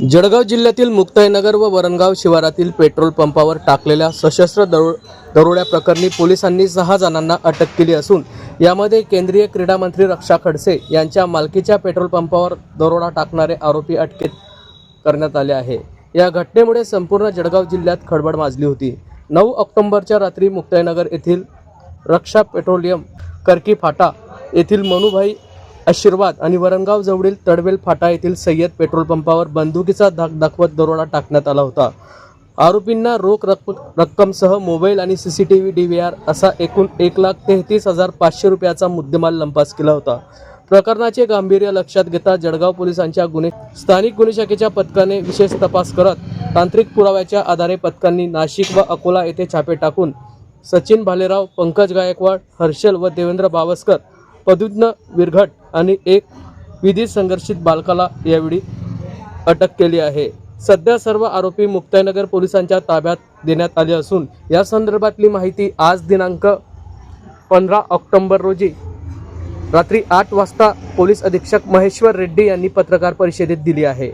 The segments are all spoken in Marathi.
जळगाव जिल्ह्यातील मुक्ताईनगर व वरणगाव शिवारातील पेट्रोल पंपावर टाकलेल्या सशस्त्र दरो दरोड्या प्रकरणी पोलिसांनी सहा जणांना अटक केली असून यामध्ये केंद्रीय क्रीडा मंत्री रक्षा खडसे यांच्या मालकीच्या पेट्रोल पंपावर दरोडा टाकणारे आरोपी अटकेत करण्यात आले आहे. या घटनेमुळे संपूर्ण जळगाव जिल्ह्यात खळबळ माजली होती. नऊ ऑक्टोंबरच्या रात्री मुक्ताईनगर येथील रक्षा पेट्रोलियम करकी फाटा येथील मनुभाई आशीर्वाद आणि वरणगाव जवळील तडवेल फाटा येथील सय्यद पेट्रोल पंपावर बंदुकीचा धाक दाखवत दरोडा टाकण्यात आला होता. आरोपींना रोख रक्क रक्कमसह मोबाईल आणि C C T V D V R असा एकूण एक लाख तेहतीस हजार पाचशे रुपयाचा मुद्देमाल लंपास केला होता. प्रकरणाचे गांभीर्य लक्षात घेता जळगाव पोलिसांच्या गुन्हे स्थानिक गुन्हे शाखेच्या पथकाने विशेष तपास करत तांत्रिक पुराव्याच्या आधारे पथकांनी नाशिक व अकोला येथे छापे टाकून सचिन भालेराव पंकज गायकवाड हर्षल व देवेंद्र बावस्कर पदुज्ञ विरघट आणि एक विधी संघर्षित बालकाला यावेळी अटक केली आहे. सध्या सर्व आरोपी मुक्ताईनगर पोलिसांच्या ताब्यात देण्यात आले असून या संदर्भातली माहिती आज दिनांक पंधरा ऑक्टोंबर रोजी रात्री आठ वाजता पोलीस अधीक्षक महेश्वर रेड्डी यांनी पत्रकार परिषदेत दिली आहे.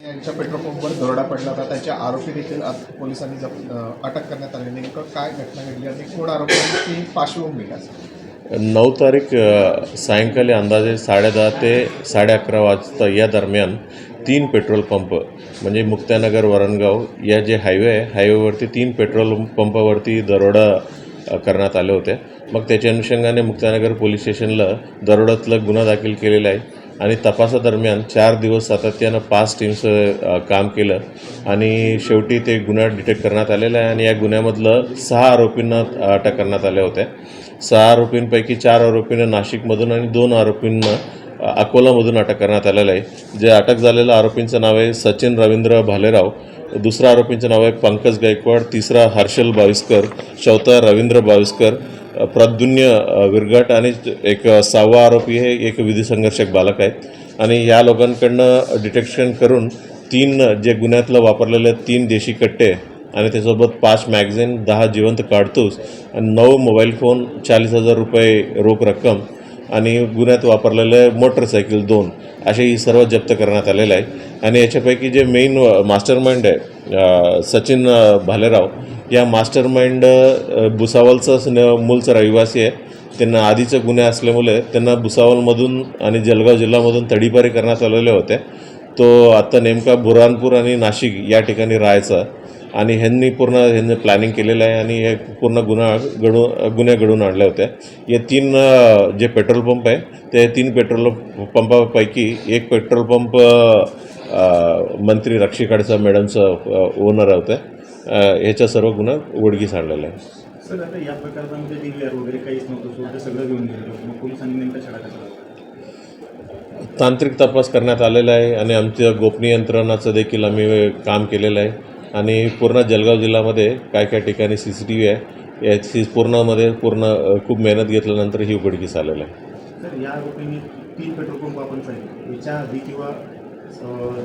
यांच्या पेट्रोल पंपवर दरोडा पडला होता. त्याचे आरोपी देखील पोलिसांनी जप अटक करण्यात आली नेमकं काय घटना घडली आणि कोण आरोपी पार्श्वभूमी नऊ तारीख सायंकाळी अंदाजे साडेदहा ते साडे अकरा वाजता या दरम्यान तीन पेट्रोल पंप म्हणजे मुक्तानगर वरणगाव या जे हायवे आहे हायवेवरती तीन पेट्रोल पंपावरती दरोडा करण्यात आले होते. मग त्याच्या अनुषंगाने मुक्तानगर पोलीस स्टेशनला दरोड्यातला गुन्हा दाखल केलेला आहे. आणि तपासादरम्यान चार दिवस सातत्यानं पाच टीम्स काम केलं. आणि शेवटी ते गुन्हा डिटेक्ट करण्यात आलेला आहे आणि या गुन्ह्यामधलं सहा आरोपींना अटक करण्यात आल्या होत्या. सहा आरोपींपैकी चार आरोपींना नाशिकमधून आणि दोन आरोपींना अकोलामधून अटक करण्यात आलेलं आहे. जे अटक झालेल्या आरोपींचं नाव आहे सचिन रवींद्र भालेराव. दुसरा आरोपींचं नाव आहे पंकज गायकवाड. तिसरा हर्षल बाविस्कर. चौथा रवींद्र बाविस्कर. अ, प्रद्युन्य विरगट आणि एक सहावा आरोपी हे एक विधी संघर्षक बालक आहेत. आणि या लोकांकडनं डिटेक्शन करून तीन जे गुन्ह्यातलं वापरलेले तीन देशी कट्टे आणि त्यासोबत पाच मॅगझिन दहा जिवंत काढतूस आणि नऊ मोबाईल फोन चाळीस हजार रुपये रोख रक्कम आणि गुन्ह्यात वापरलेले मोटरसायकल दोन असे ही सर्व जप्त करण्यात आलेले आहे. आणि याच्यापैकी जे मेन मास्टर माइंड आहे सचिन भालेराव या मास्टर माइंड भुसावलचं मूलचं रहिवासी आहे त्यांना आधीचे गुन्हे असल्यामुळे त्यांना भुसावलमधून आणि जळगाव जिल्ह्यामधून तडीपारी करण्यात आलेले होते. तो आत्ता नेमका बुरहानपूर आणि नाशिक या ठिकाणी राहायचा आणि ह्यांनी पूर्ण ह्यांनी प्लॅनिंग केलेलं आहे आणि हे पूर्ण गुन्हा घडू गुन्हे घडून आणले होते. हे तीन जे पेट्रोल पंप आहे ते तीन पेट्रोल पंपापैकी एक पेट्रोल पंप मंत्री रक्षी खडसा मॅडमचं ओनर होते. ह्याच्या सर्व गुन्हा उघडकीस आणलेला आहे. या वगैरे काहीच नव्हतं सगळं घेऊन गेलं. पोलिसांनी नेमका कसा? तांत्रिक तपास करण्यात आलेला आहे आणि आमच्या गोपनीय यंत्रणाचं देखील आम्ही काम केलेलं आहे. आणि पूर्ण जळगाव जिल्ह्यामध्ये काय काय ठिकाणी सी सी टी व्ही आहे याची पूर्णमध्ये पूर्ण खूप मेहनत घेतल्यानंतर ही उघडकीस आलेलं आहे. सर या आरोपींनी तीन पेट्रोल पंप आपण सांगितले याच्या आधी किंवा अं,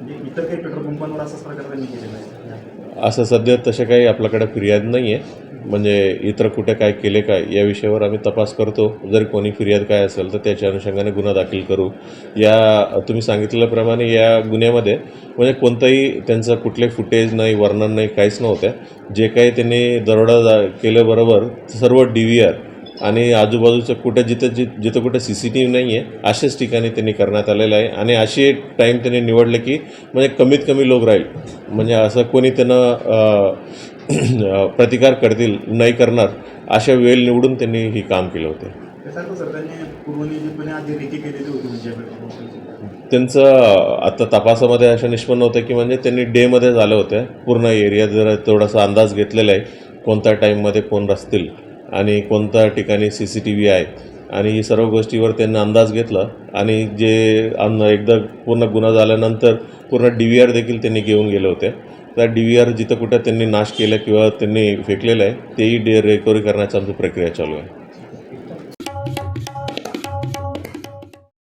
म्हणजे इतर काही पेट्रोल पंपांवर असाच प्रकार त्यांनी केलेला आहे. असं सध्या तसे काही आपल्याकडे फिर्याद नाही आहे. म्हणजे इतर कुठे काय केले काय या विषयावर आम्ही तपास करतो. जर कोणी फिर्याद काय असेल तर त्याच्या अनुषंगाने गुन्हा दाखल करू. या तुम्ही सांगितल्याप्रमाणे या गुन्ह्यामध्ये म्हणजे कोणतंही त्यांचं कुठले फुटेज नाही वर्णन नाही काहीच नव्हतं. जे काही त्यांनी दरोडा जा- केल्याबरोबर सर्व डी व्ही आर आणि आजूबाजूचं कुठे जिथं जि जिथं कुठे सी सी टी व्ही नाही आहे अशाच ठिकाणी त्यांनी करण्यात आलेलं आहे. आणि अशी टाईम त्यांनी निवडले की म्हणजे कमीत कमी लोक राहील. म्हणजे असं कोणी त्यांना प्रतिकार करतील नाही करणार अशा वेळ निवडून त्यांनी ही काम केलं होतं. त्यांचं आता तपासामध्ये असं निष्पन्न होतं की म्हणजे त्यांनी डेमध्ये झालं होतं. पूर्ण एरिया जरा थोडासा अंदाज घेतलेला आहे. कोणत्या टाईममध्ये कोण रचतील. आणि कोणत्या ठिकाणी सी सी टी व्ही आहे. आणि ही सर्व गोष्टीवर त्यांनी अंदाज घेतला. आणि जे अन एकदा पूर्ण गुन्हा झाल्यानंतर पूर्ण डी व्ही आर देखील त्यांनी घेऊन गेले होते. त्या डी व्ही आर जिथं कुठं त्यांनी नाश केलं किंवा त्यांनी फेकलेलं आहे तेही डे रिकव्हरी करण्याची आमची प्रक्रिया चालू आहे.